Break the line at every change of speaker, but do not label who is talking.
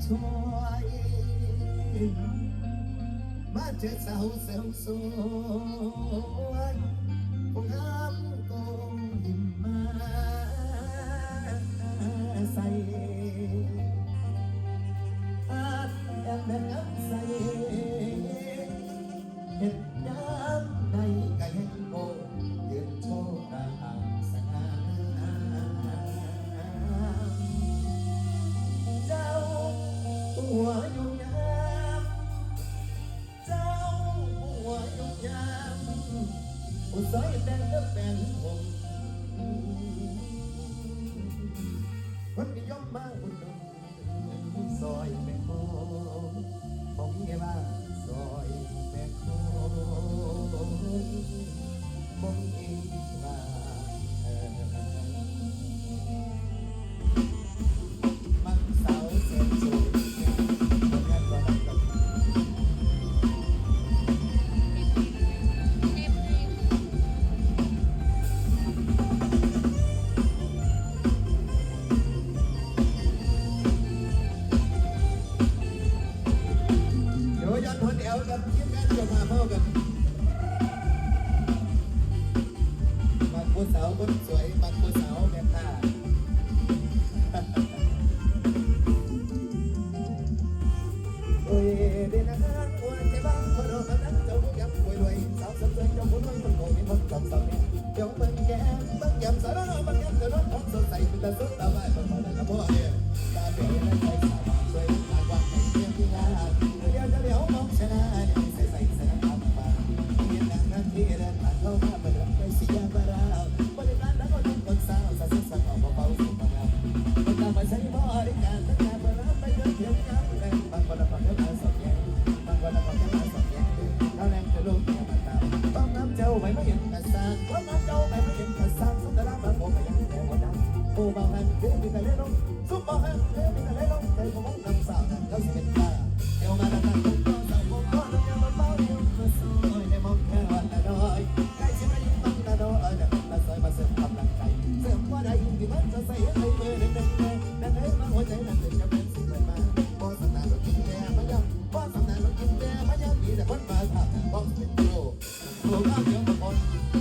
พระช่วยมาเจอสาวเซลสวยผู้งามกงยิ้มมาใส่อาแอบแบบน้ำใส่เห็น หัวยุ่งยามเจ้าหัวยุ่งยามผู้สอยแต่งก็เป็นผมคนนิยมมากคุณนุ่ม เดี๋ยวย้อนคนเดียวกับทีมงานจะมาเข้ากันมักผู้สาวคนสวยมักผู้สาวแม่ค้าโอ้ยเดินทางหัวใจบ้างคนเรานั้นเจ้าผู้ยำรวยรวยสาวสวยเจ้าผู้รวยคนโง่มีคนจำสาวเนี่ยเดี๋ยวเบิ่งแก้มเบิ่งยำสารพัดยำสารพัดของสดใสเป็นตาสุดตาบ้าคนคนนั้นก็พ่อเนี่ยตาเบี้ยและใจสาวาไปไม่เห็นกระซังต้องน้ำเจ้าไปไม่เห็นกระซังสุดท้ายมาผมไปยังแค่หมดนั้นผู้บางแห่งเพื่อมีแต่เล่นลงซุปบางแห่งเพื่อมีแต่เล่นลงใจผมนำสาวนั้นเขาสิเป็นตาเดี๋ยวมาแล้วกันผมก็สาวผมก็ต้องยังมาเฝ้าเดียวมาสวยในมองแค่วันละน้อยใกล้ชิดมายิ่งต้องละน้อยแต่มาสวยมาเสริมกำลังใจเสริมว่าได้ยิ่งที่มันจะใส่ให้เบอร์หนึ่งหนึ่งหนึ่งนั่นเองมาหัวใจนั่นเป็นจะ ล